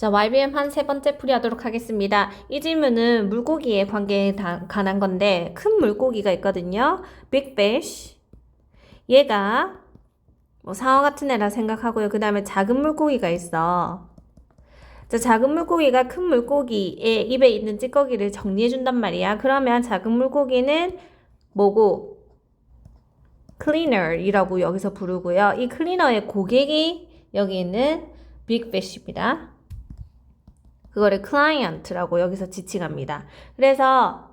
자, YBM 한 세 번째 풀이하도록 하겠습니다. 이 질문은 물고기에 관계에 다- 관한 건데 큰 물고기가 있거든요. Fish. 얘가 뭐 상어 같은 애라 생각하고요. 그 다음에 작은 물고기가 있어. 자, 작은 물고기가 큰 물고기의 입에 있는 찌꺼기를 정리해 준단 말이야. 그러면 작은 물고기는 뭐고? 클리너이라고 여기서 부르고요. 이 클리너의 고객이 여기 있는 빅피쉬입니다. 그거를 client라고 여기서 지칭합니다. 그래서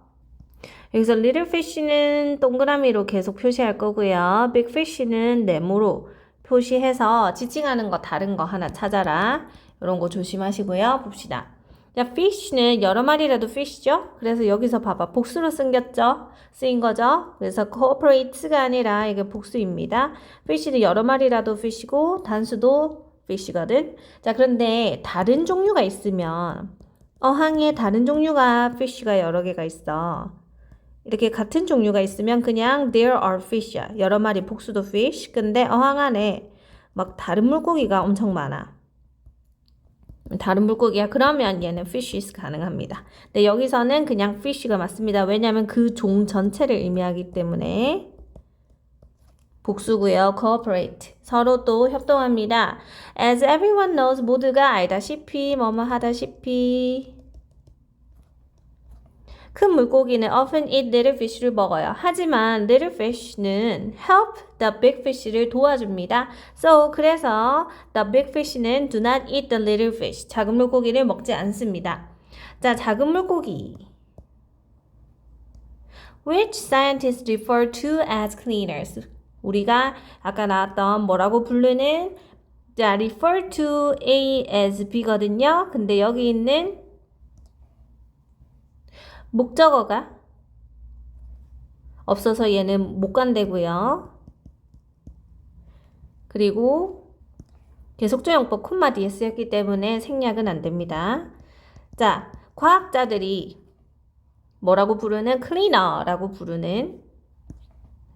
여기서 little fish는 동그라미로 계속 표시할 거고요. big fish는 네모로 표시해서 지칭하는 거 다른 거 하나 찾아라. 이런 거 조심하시고요. 봅시다. 자, fish는 여러 마리라도 fish죠? 그래서 여기서 봐봐. 복수로 쓰겼죠? 쓰인 거죠? 그래서 cooperate가 아니라 이게 복수입니다. fish는 여러 마리라도 fish고 단수도 fish거든. 자, 그런데 다른 종류가 있으면 어항에 다른 종류가 fish가 여러 개가 있어. 이렇게 같은 종류가 있으면 그냥 there are fish야. 여러 마리 복수도 fish. 근데 어항 안에 막 다른 물고기가 엄청 많아. 다른 물고기야. 그러면 얘는 fishes 가능합니다. 근데 여기서는 그냥 fish가 맞습니다. 왜냐하면 그 종 전체를 의미하기 때문에 복수고요. cooperate. 서로 또 협동합니다. As everyone knows 모두가 알다시피 뭐뭐 하다시피 큰 물고기는 often eat little fish를 먹어요. 하지만 little fish는 help the big fish를 도와줍니다. So 그래서 the big fish는 do not eat the little fish. 작은 물고기를 먹지 않습니다. 자, 작은 물고기. Which scientists refer to as cleaners? 우리가 아까 나왔던 뭐라고 부르는 자, refer to A as B거든요. 근데 여기 있는 목적어가 없어서 얘는 못 간대고요. 그리고 계속조용법 콤마 뒤에 쓰였기 때문에 생략은 안 됩니다. 자, 과학자들이 뭐라고 부르는 클리너라고 부르는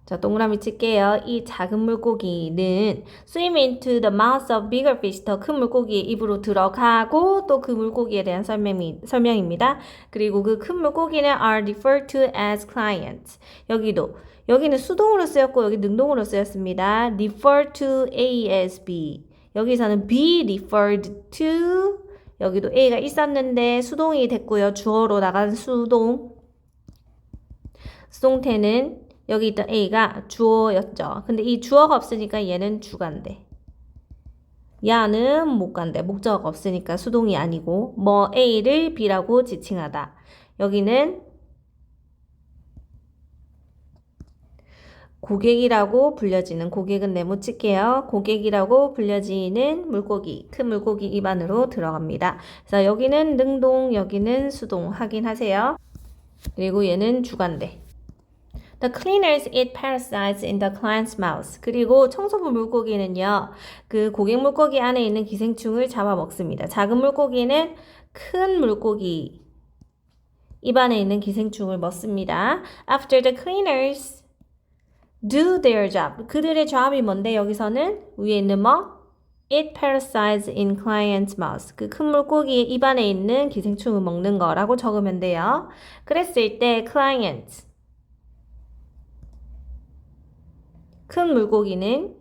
자, 동그라미 칠게요. 이 작은 물고기는 swim into the mouth of bigger fish. 더 큰 물고기의 입으로 들어가고 또 그 물고기에 대한 설명이, 설명입니다. 그리고 그 큰 물고기는 are referred to as clients. 여기도 여기는 수동으로 쓰였고 여기 능동으로 쓰였습니다. refer to A as B. 여기서는 be referred to 여기도 A가 있었는데 수동이 됐고요. 주어로 나간 수동. 수동태는 여기 있던 A가 주어였죠. 근데 이 주어가 없으니까 얘는 주간대. 야는 못 간대. 목적어가 없으니까 수동이 아니고 뭐 A를 B라고 지칭하다. 여기는 고객이라고 불려지는 고객은 네모 칠게요. 고객이라고 불려지는 물고기, 큰 물고기 입안으로 들어갑니다. 그래서 여기는 능동, 여기는 수동 확인하세요. 그리고 얘는 주간대. The cleaners eat parasites in the client's mouth. 그리고 청소부 물고기는요, 그 고객 물고기 안에 있는 기생충을 잡아 먹습니다. 작은 물고기는 큰 물고기 입안에 있는 기생충을 먹습니다. After the cleaners do their job. 그들의 job이 뭔데 여기서는 위에 있는 뭐? Eat parasites in client's mouth. 그 큰 물고기의 입안에 있는 기생충을 먹는 거라고 적으면 돼요. 그랬을 때 client 큰 물고기는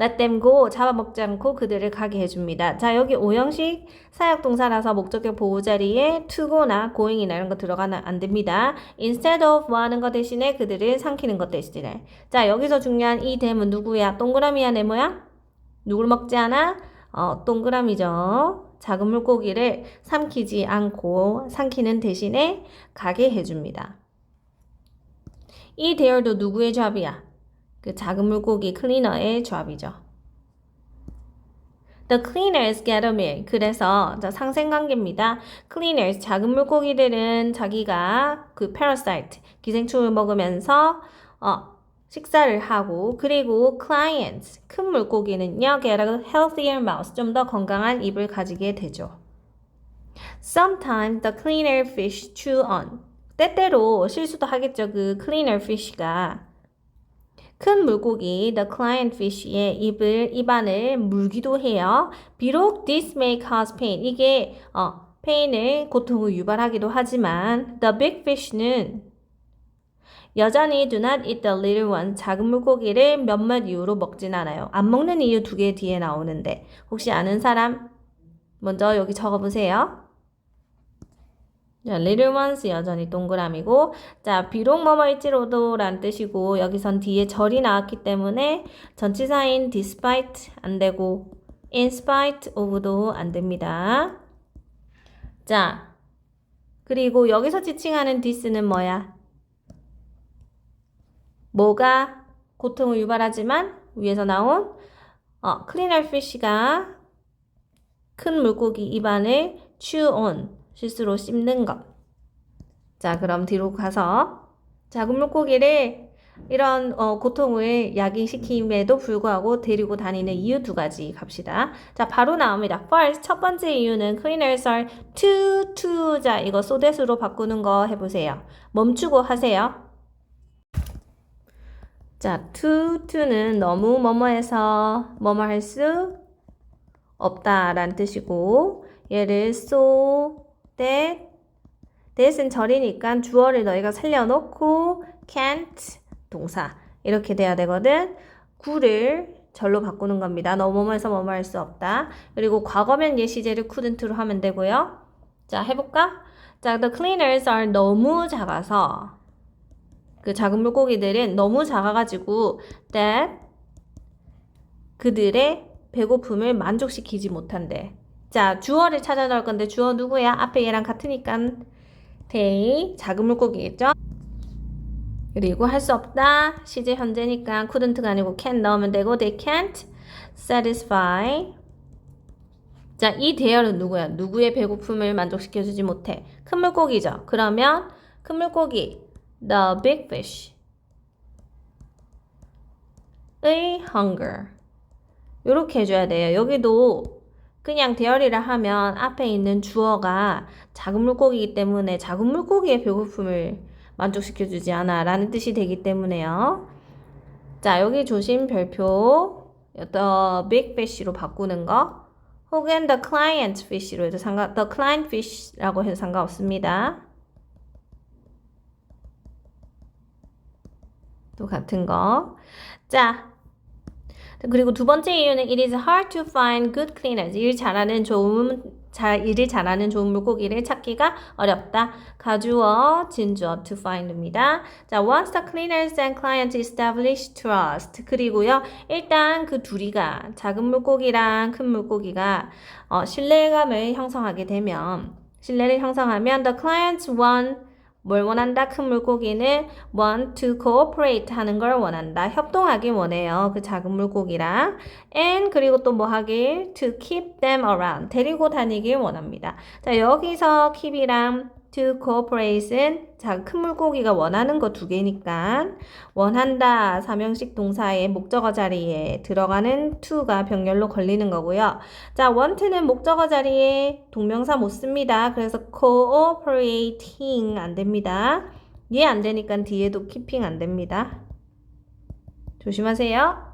let them go 잡아먹지 않고 그들을 가게 해줍니다. 자 여기 오형식 사역동사라서 목적격 보호 자리에 to go나 going이나 이런 거 들어가면 안 됩니다. instead of 뭐 하는 것 대신에 그들을 삼키는 것 대신에 자 여기서 중요한 이 대문 누구야? 동그라미야 네모야? 누굴 먹지 않아? 어 동그라미죠. 작은 물고기를 삼키지 않고 삼키는 대신에 가게 해줍니다. 이 대열도 누구의 잡이야? 그 작은 물고기 클리너의 조합이죠. The cleaners get a meal. 그래서 자, 상생관계입니다. cleaners 작은 물고기들은 자기가 그 parasite 기생충을 먹으면서 어, 식사를 하고 그리고 clients 큰 물고기는요 get a healthier mouth 좀 더 건강한 입을 가지게 되죠. Sometimes the cleaner fish chew on. 때때로 실수도 하겠죠. 그 cleaner fish가 큰 물고기 the client fish의 입을 입안을 물기도 해요. 비록 this may cause pain 이게 어 pain을 고통을 유발하기도 하지만 the big fish는 여전히 do not eat the little one 작은 물고기를 몇몇 이유로 먹진 않아요. 안 먹는 이유 두 개 뒤에 나오는데 혹시 아는 사람 먼저 여기 적어보세요. 자, little 여전히 동그라미고 자, 비록 뭐뭐일지로도 란 뜻이고 여기선 뒤에 절이 나왔기 때문에 전치사인 despite 안 되고 in spite of도 안 됩니다. 자, 그리고 여기서 지칭하는 this는 뭐야? 뭐가 고통을 유발하지만 위에서 나온 어, cleaner fish가 큰 물고기 입안을 chew on 실수로 씹는 것. 자, 그럼 뒤로 가서 작은 물고기를 이런 어, 고통을 야기시킴에도 불구하고 데리고 다니는 이유 두 가지 갑시다. 자, 바로 나옵니다. First, 첫 번째 이유는 cleaners are too, too. 자, 이거 소대수로 바꾸는 거 해보세요. 멈추고 하세요. 자, to, to는 너무 뭐뭐해서 뭐뭐 할 수 없다라는 뜻이고 얘를 so, that, that은 절이니까 주어를 너희가 살려놓고 can't 동사 이렇게 돼야 되거든. 구를 절로 바꾸는 겁니다. 너무 뭐뭐해서 뭐뭐 할 수 없다. 그리고 과거면 예시제를 couldn't로 하면 되고요. 자, 해볼까? 자, the cleaners are 너무 작아서 그 작은 물고기들은 너무 작아가지고 that 그들의 배고픔을 만족시키지 못한대. 자, 주어를 찾아 넣을 건데 주어 누구야? 앞에 얘랑 같으니까 they 작은 물고기겠죠? 그리고 할 수 없다. 시제 현재니까 couldn't가 아니고 can 넣으면 되고 they can't satisfy 자, 이 대열은 누구야? 누구의 배고픔을 만족시켜주지 못해? 큰 물고기죠. 그러면 큰 물고기 the big fish 의 hunger 이렇게 해줘야 돼요. 여기도 그냥 대열이라 하면 앞에 있는 주어가 작은 물고기이기 때문에 작은 물고기의 배고픔을 만족시켜주지 않아 라는 뜻이 되기 때문에요. 자, 여기 조심 별표 the big fish로 바꾸는 거 혹은 the client fish로 해도 상관 the client fish라고 해도 상관없습니다. 또 같은 거. 자, 그리고 두 번째 이유는 it is hard to find good cleaners. 일 잘하는 좋은 잘 일을 잘하는 좋은 물고기를 찾기가 어렵다. 가주어, 진주어 to find입니다. 자, once the cleaners and clients establish trust. 그리고요, 일단 그 둘이가 작은 물고기랑 큰 물고기가 어, 신뢰감을 형성하게 되면 신뢰를 형성하면 the clients want 뭘 원한다? 큰 물고기는 want to cooperate 하는 걸 원한다. 협동하길 원해요. 그 작은 물고기랑. and 그리고 또 뭐 하길? to keep them around. 데리고 다니길 원합니다. 자, 여기서 keep이랑 to cooperate은 자, 큰 물고기가 원하는 거 두 개니까 원한다 사명식 동사의 목적어 자리에 들어가는 to가 병렬로 걸리는 거고요. 자, want는 목적어 자리에 동명사 못 씁니다. 그래서 cooperating 안 됩니다. 얘 안 되니까 뒤에도 keeping 안 됩니다. 조심하세요.